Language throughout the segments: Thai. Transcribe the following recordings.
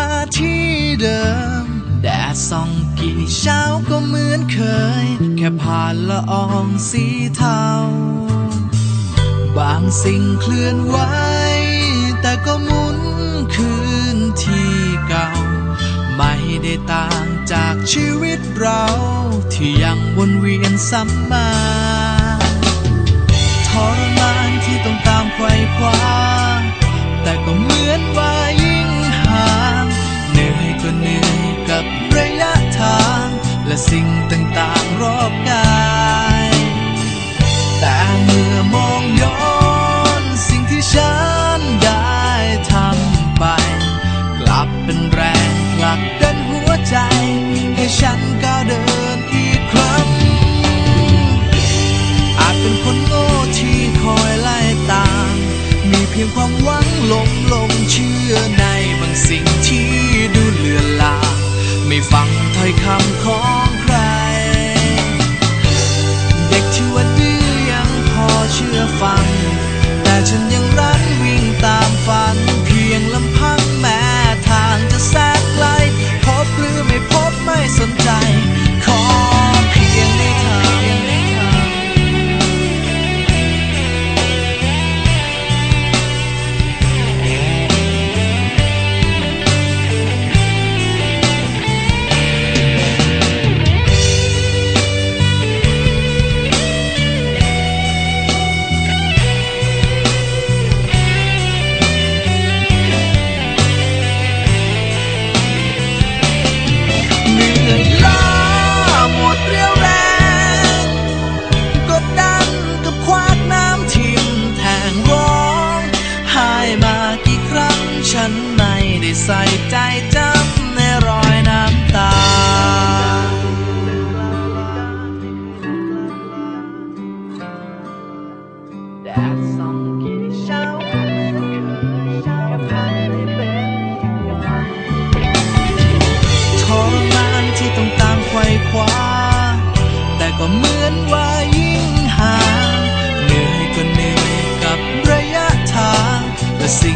าที่เดิม แดดส่องกี่เช้าก็เหมือนเคย แค่ผ่านละอองสีเทา บางสิ่งเคลื่อนไหว แต่ก็มุนคืนที่เก่า ไม่ได้ต่างจากชีวิตเรา ที่ยังวนเวียนซ้ำมาทรมานที่ต้องตามไขว้คว้าแต่ก็มื และสิ่งต่างๆรอบกายแต่เมื่อมองย้อนสิ่งที่ฉันได้ทำไป กลับเป็นแรงผลักดันหัวใจ ให้ฉันก้าวเดินอีกครั้ง อาจเป็นคนโง่ที่คอยไล่ตาม มีเพียงความหวังหลงลงเชื่อในบางสิ่งที่ดูเลือนลางไม่ฟังถ้อยคำขอ งใครเดียว่าดื้อยังพอเชื่อฟัง แต่ฉันยัง ใส่ใจจำในรอยน้ำตาแดดส่องกี่เช้าเหมือนเคยแค่พันให้เป็นวันทรมานที่ต้องตามไขว่คว้า แต่ก็เหมือนว่ายิ่งห่างเหนื่อยก็เหนื่อยกับระยะทางและสิ่ง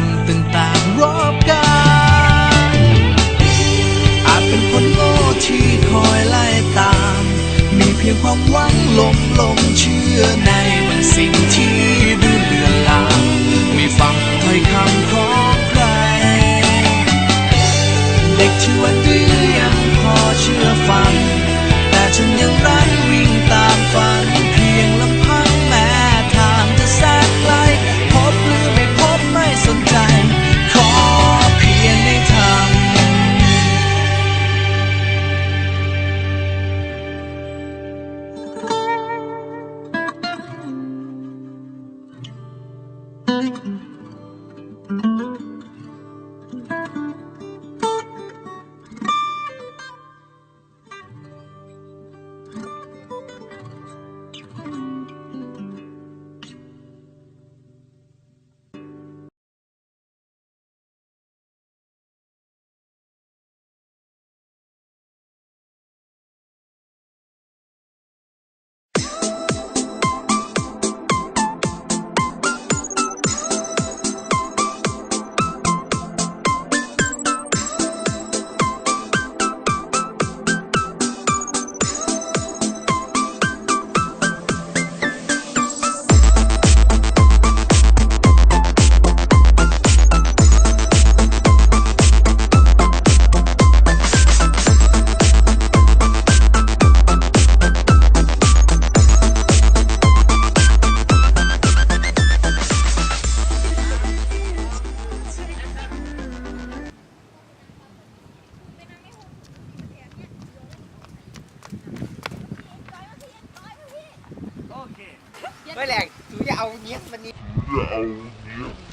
เงี้ย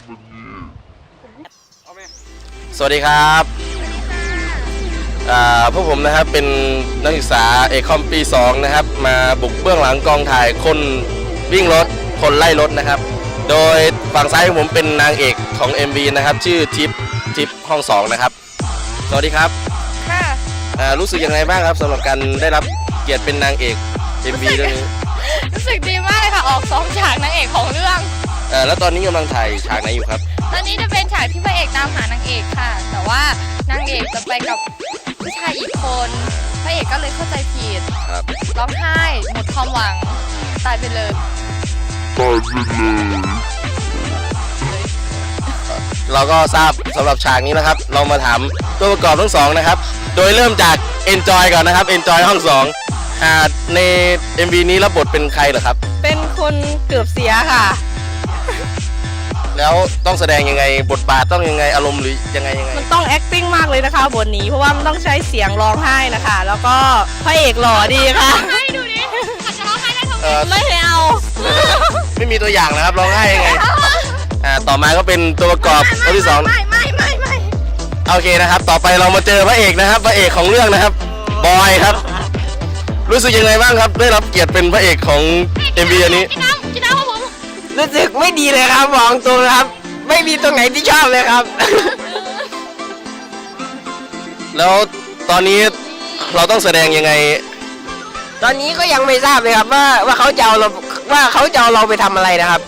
มันนี้สวัสดีครับอ่าพวกผมนะครับเป็นนักศึกษาเอกคอมปี2นะครับ มาบุกเบื้องหลังกองถ่ายคนวิ่งรถคนไล่รถนะครับ โดยฝั่งซ้ายของผมเป็นนางเอกของ MV นะครับ ชื่อทิปทิปห้อง2นะครับ สวัสดีครับค่ะอ่ารู้สึกยังไงบ้างครับสำหรับการได้รับเกียรติเป็นนางเอก MV เรื่องนี้รู้สึกดีมากเลยค่ะ เอ่อแล้วตอนนี้กำลังถ่ายฉากไหนอยู่ครับ ตอนนี้จะเป็นฉากที่พระเอกตามหานางเอกค่ะ แต่ว่านางเอกจะไปกับผู้ชายอีกคน พระเอกก็เลยเข้าใจผิดครับ ร้องไห้หมดความหวังตายไปเลยเราก็ทราบสำหรับฉากนี้นะครับ เรามาถามตัวประกอบทั้งสองนะครับ โดยเริ่มจาก Enjoy ก่อนนะครับ Enjoy ห้องสองอ่าใน MV นี้รับบทเป็นใครเหรอครับ เป็นคนเกือบเสียค่ะ แล้วต้องแสดงยังไงบทบาทต้องยังไงอารมณ์หรือยังไงยังไงมันต้อง acting มากเลยนะคะบทนี้ เพราะว่ามันต้องใช้เสียงร้องไห้นะคะ แล้วก็พระเอกหล่อดีค่ะ ให้ดูดิอาจจะร้องไห้ได้ทั้งเอ่อไม่เอา ไม่มีตัวอย่างนะครับร้องไห้ยังไงอ่าต่อมาก็เป็นตัวประกอบคนที่สองไม่ไม่ไม่ไม่โอเคนะครับ ต่อไปเรามาเจอพระเอกนะครับพระเอกของเรื่องนะครับบอยครับ รู้สึกยังไงบ้างครับ ได้รับเกียรติเป็นพระเอกของ MV อันนี้ พี่น้ำพี่น้ำครับผม รู้สึกไม่ดีเลยครับบอกตรงนะครับ ไม่มีตรงไหนที่ชอบเลยครับ แล้วตอนนี้เราต้องแสดงยังไง ตอนนี้ก็ยังไม่ทราบเลยครับว่าว่าเขาจะเอาเราว่าเขาจะเอาเราไปทำอะไรนะครับ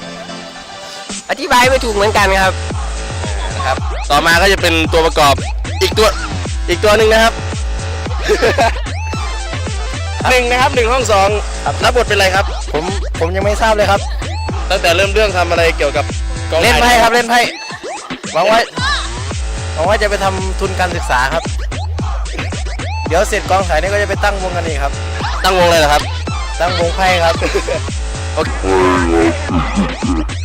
อธิบายไม่ถูกเหมือนกันครับ นะครับ ต่อมาก็จะเป็นตัวประกอบอีกตัวอีกตัวหนึ่งนะครับ หนึ่งนะครับหนึ่งห้องสองรับบทเป็นอะไรครับ ผมผมยังไม่ทราบเลยครับ ตั้งแต่เริ่มเรื่องทำอะไรเกี่ยวกับกองเล่นถ่ายไพ่ครับเล่นไพ่หวังว่าหวังว่าจะไปทำทุนการศึกษาครับ เดี๋ยวเสร็จกองถ่ายนี่ก็จะไปตั้งวงกันอีกครับ ตั้งวงเลยเหรอครับ ตั้งวงไพ่ครับ โอเค